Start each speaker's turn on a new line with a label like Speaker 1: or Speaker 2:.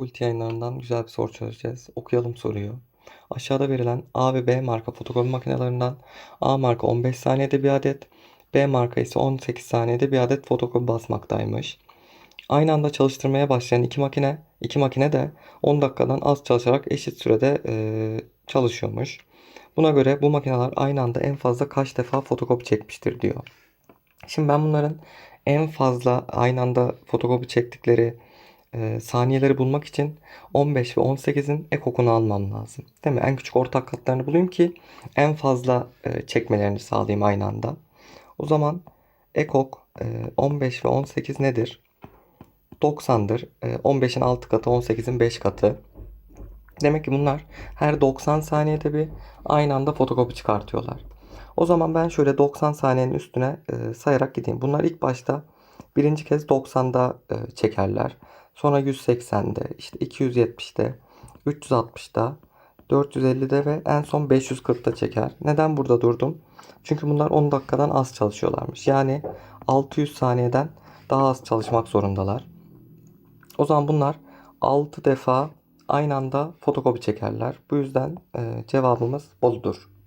Speaker 1: Multi yayınlarından güzel bir soru çözeceğiz. Okuyalım soruyu. Aşağıda verilen A ve B marka fotokopi makinelerinden A marka 15 saniyede bir adet, B marka ise 18 saniyede bir adet fotokopi basmaktaymış. Aynı anda çalıştırmaya başlayan iki makine, iki makine de 10 dakikadan az çalışarak eşit sürede eee, çalışıyormuş. Buna göre bu makineler aynı anda en fazla kaç defa fotokopi çekmiştir diyor. Şimdi ben bunların en fazla aynı anda fotokopi çektikleri e, saniyeleri bulmak için 15 ve 18'in ekokunu almam lazım. Değil mi? En küçük ortak katlarını bulayım ki en fazla e, çekmelerini sağlayayım aynı anda. O zaman ekok e, 15 ve 18 nedir? 90'dır. E, 15'in 6 katı 18'in 5 katı. Demek ki bunlar her 90 saniyede bir aynı anda fotokopi çıkartıyorlar. O zaman ben şöyle 90 saniyenin üstüne e, sayarak gideyim. Bunlar ilk başta birinci kez 90'da e, çekerler. Sonra 180'de, işte 270'de, 360'da, 450'de ve en son 540'da çeker. Neden burada durdum? Çünkü bunlar 10 dakikadan az çalışıyorlarmış. Yani 600 saniyeden daha az çalışmak zorundalar. O zaman bunlar 6 defa aynı anda fotokopi çekerler. Bu yüzden cevabımız Bolu'dur.